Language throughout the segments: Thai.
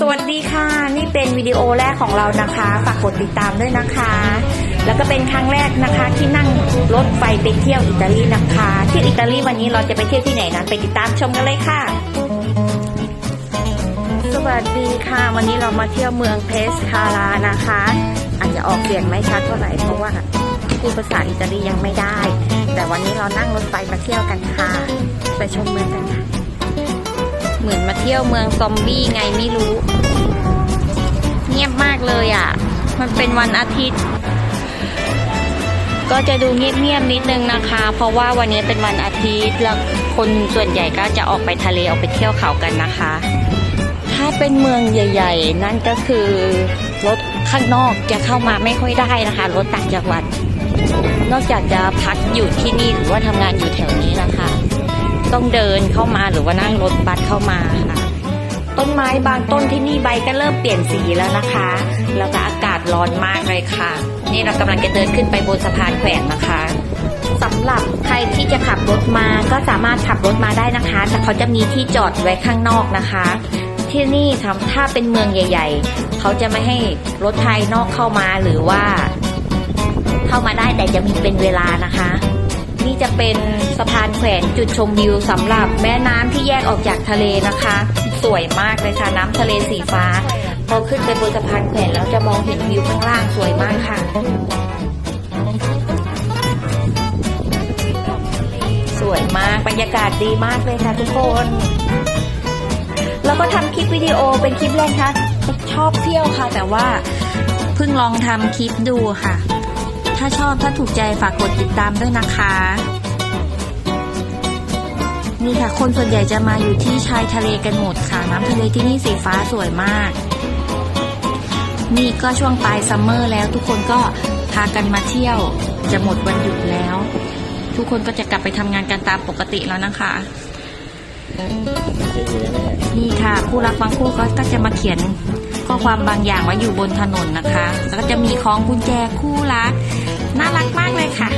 สวัสดีค่ะ นี่เป็นวิดีโอแรกของเรานะคะ ฝากกดติดตามด้วยนะคะ แล้วก็เป็นครั้งแรกนะคะ ที่นั่งรถไฟไปเที่ยวอิตาลีนะคะที่อิตาลีวันนี้เราจะไปเที่ยวที่ไหนนั้นไปติดตามชมกันเลยค่ะ สวัสดีค่ะ วันนี้เรามาเที่ยวเมืองเพสคารานะคะ อาจจะออกเสียงไม่ชัดเท่าไหร่เพราะว่าพูดภาษาอิตาลียังไม่ได้ แต่วันนี้เรานั่งรถไฟมาเที่ยวกันค่ะ ไปชมเมืองกันค่ะ เหมือนมาเที่ยวเมืองซอมบี้ไงไม่รู้ เงียบมากเลยอะ มันเป็นวันอาทิตย์ ก็จะดูเงียบๆนิดนึงนะคะ เพราะว่าวันนี้เป็นวันอาทิตย์แล้วคนส่วนใหญ่ก็จะออกไปทะเลออกไปเที่ยวเขากันนะคะ ถ้าเป็นเมืองใหญ่ ๆ นั่นก็คือรถข้างนอกจะเข้ามาไม่ค่อยได้นะคะรถต่างจังหวัด นอกจากจะพักอยู่ที่นี่หรือว่าทำงานอยู่แถวนี้นะคะ ต้องเดินเข้ามาหรือว่านั่งรถบัสเข้ามาค่ะ ต้นไม้บางต้นที่นี่ใบก็เริ่มเปลี่ยนสีแล้วนะคะ แล้วก็อากาศร้อนมากเลยค่ะ นี่เรากำลังจะเดินขึ้นไปบนสะพานแขวนนะคะสำหรับใครที่จะขับรถมาก็สามารถขับรถมาได้นะคะ แต่เขาจะมีที่จอดไว้ข้างนอกนะคะ ที่นี่ทำถ้าเป็นเมืองใหญ่ ๆ เขาจะไม่ให้รถภายนอกเข้ามาหรือว่า เข้ามาได้แต่จะมีเป็นเวลานะคะ นี่จะเป็นสะพานแขวนจุดชมวิวสำหรับแม่น้ำที่แยกออกจากทะเลนะคะ สวยมากเลยค่ะน้ำทะเลสีฟ้า พอขึ้นไปบนสะพานแขวนแล้วจะมองเห็นวิวข้างล่างสวยมากค่ะ สวยมากบรรยากาศดีมากเลยค่ะทุกคน แล้วก็ทำคลิปวิดีโอเป็นคลิปแรกค่ะชอบเที่ยวค่ะ แต่ว่าเพิ่งลองทำคลิปดูค่ะ ถ้าชอบถ้าถูกใจฝากกดติดตามด้วยนะคะ นี่ค่ะ คนส่วนใหญ่จะมาอยู่ที่ชายทะเลกันหมดค่ะ น้ำทะเลที่นี่สีฟ้าสวยมาก นี่ก็ช่วงปลายซัมเมอร์แล้วทุกคนก็พากันมาเที่ยว จะหมดวันหยุดแล้ว ทุกคนก็จะกลับไปทำงานกันตามปกติแล้วนะคะนี่ค่ะ คู่รักบางคู่ก็จะมาเขียน ข้อความบางอย่างไว้อยู่บนถนนนะคะ แล้วก็จะมีของกุญแจคู่รักน่ารักมากเลยค่ะ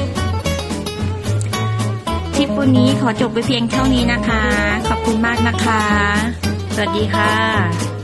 ทริปวันนี้ขอจบไปเพียงเท่านี้นะคะ ขอบคุณมากนะคะ สวัสดีค่ะ